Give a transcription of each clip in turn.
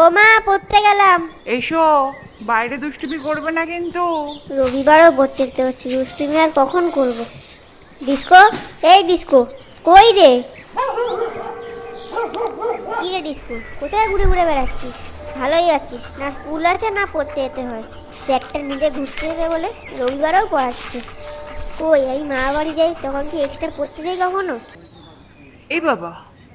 ও মা পড়তে গেলাম। এসো বাইরে দুষ্টুমি করবে না কিন্তু। রবিবারও পড়তে যেতে হচ্ছে দুষ্টুমি আর কখন করব? ডিস্কো? এই ডিস্কো কই রে? কি রে ডিস্কো? কোথায় ঘুরে ঘুরে বেড়াচ্ছিস? ভালোই যাচ্ছিস না স্কুল আছে না পড়তে যেতে হয়। স্যারটা নিজে ঘুরতে যেতে বলে রবিবারও পড়াচ্ছে। কই আমি মা বাড়ি যাই তখন কি এক্সট্রা পড়তে যাই কখনো? এই বাবা।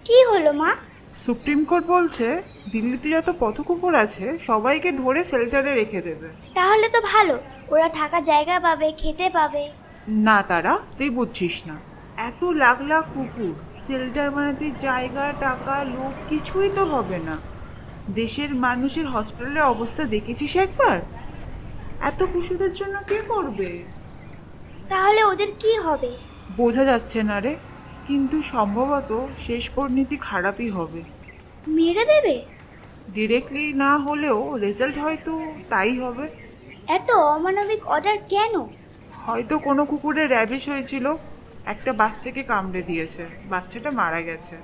কি হলো মা? সুপ্রিম কোর্ট বলছে দিল্লিতে যত পথকুকুর আছে সবাইকে ধরে শেল্টারে রেখে দেবে। তাহলে তো ভালো ওরা থাকার জায়গা পাবে খেতে পাবে। না তারা তুই বুঝছিস না। এত লাখ লাখ কুকুর শেল্টার বানাতে জায়গা টাকা লোক কিছুই তো হবে না। দেশের মানুষের হসপিটালের অবস্থা দেখেছিস একবার? এত পশুদের জন্য কে করবে? তাহলে ওদের কি হবে? বোঝা যাচ্ছে না রে। কিন্তু সম্ভবত শেষ পরিণতি খারাপই হবে। মেরে দেবে? ডিরেক্টলি না হলেও রেজাল্ট হয়তো তাই হবে। এত অমানবিক অর্ডার কেন? হয়তো কোনো কুকুরের র্যাবিশ হয়েছিল একটা বাচ্চাকে কামড়ে দিয়েছে বাচ্চাটা মারা গেছে।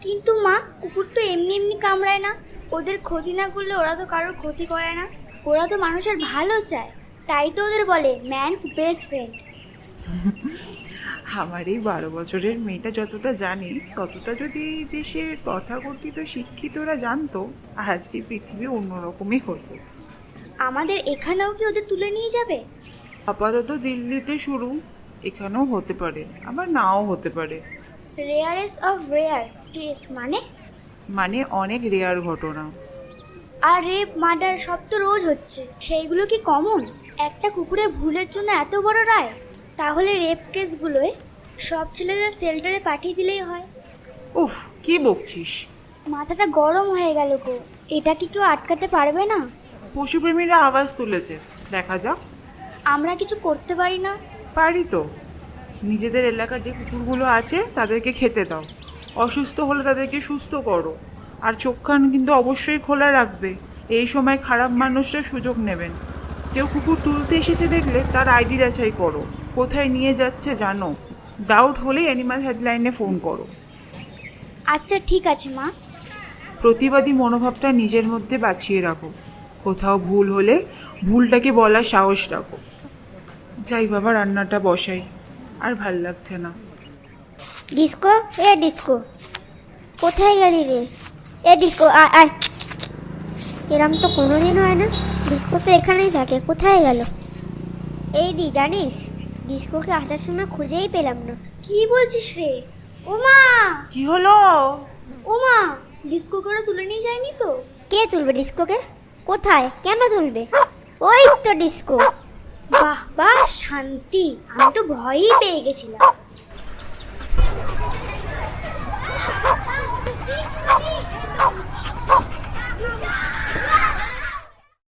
কিন্তু মা কুকুর তো এমনি এমনি কামড়ায় না। ওদের ক্ষতি না করলে ওরা তো কারোর ক্ষতি করে না। ওরা তো মানুষের ভালো চায়। তাই তো ওদের বলে ম্যানস বেস্ট ফ্রেন্ড আমার এই বারো বছরের মেয়েটা যতটা জানি ততটা যদি এই দেশের তথাকথিত শিক্ষিতরা জানতো আজকে পৃথিবী অন্যরকমই হতো। আমাদের এখানেও কি ওদের তুলে নিয়ে যাবে? আপাতত দিল্লিতে শুরু এখানেও হতে পারে আবার নাও হতে পারে। রেয়ারেস্ট অফ রেয়ার কেস মানে? মানে অনেক রেয়ার ঘটনা। আর রেপ মার্ডার সব তো রোজ হচ্ছে সেইগুলো কি কমন একটা কুকুরের ভুলের জন্য এত বড় রায়? তাহলে রেপ কেসগুলোয় সব ছেলেদের সেল্টারে পাঠিয়ে দিলেই হয়। উফ কি বকছিস? মাথাটা গরম হয়ে গেল গো। এটা কি কেউ আটকাতে পারবে না? পশুপ্রেমীরা আওয়াজ তুলেছে। দেখা যাক। আমরা কিছু করতে পারি না। পারি তো। নিজেদের এলাকার যে কুকুরগুলো আছে তাদেরকে খেতে দাও। অসুস্থ হলে তাদেরকে সুস্থ করো। আর চোখ কান কিন্তু অবশ্যই খোলা রাখবে। এই সময় খারাপ মানুষরা সুযোগ নেবেন। কেউ কুকুর তুলতে এসেছে দেখলে তার আইডি যাচাই করো। কোথায় নিয়ে যাচ্ছে জানো? ডাউট হলে অ্যানিমাল হেল্পলাইনে ফোন করো। আচ্ছা ঠিক আছে মা। প্রতিবাদী মনোভাবটা নিজের মধ্যে বাঁচিয়ে রাখো। কোথাও ভুল হলে ভুলটাকে বলার সাহস রাখো। যাই বাবা রান্নাটা বসাই। আর ভালো লাগছে না। ডিস্কো? এ ডিস্কো। কোথায় গেলি রে? এ ডিস্কো আয় আয়। এরম তো কোনোদিন হয় না। ডিস্কো তো এখানেই থাকে। কোথায় গেল? এই দি জানিস? ডিস্কোকে আসার সময় খুঁজেই পেলাম না। কি বলছিস রে? ওমা! কি হলো? ওমা ডিস্কো করে তুলে নিয়ে যায়নি তো? কে তুলবে ডিস্কোকে? কোথায়? কেন তুলবে? ওই তো ডিস্কো। বাহ বাহ শান্তি। আমি তো ভয়ই পেয়ে গেছিলাম।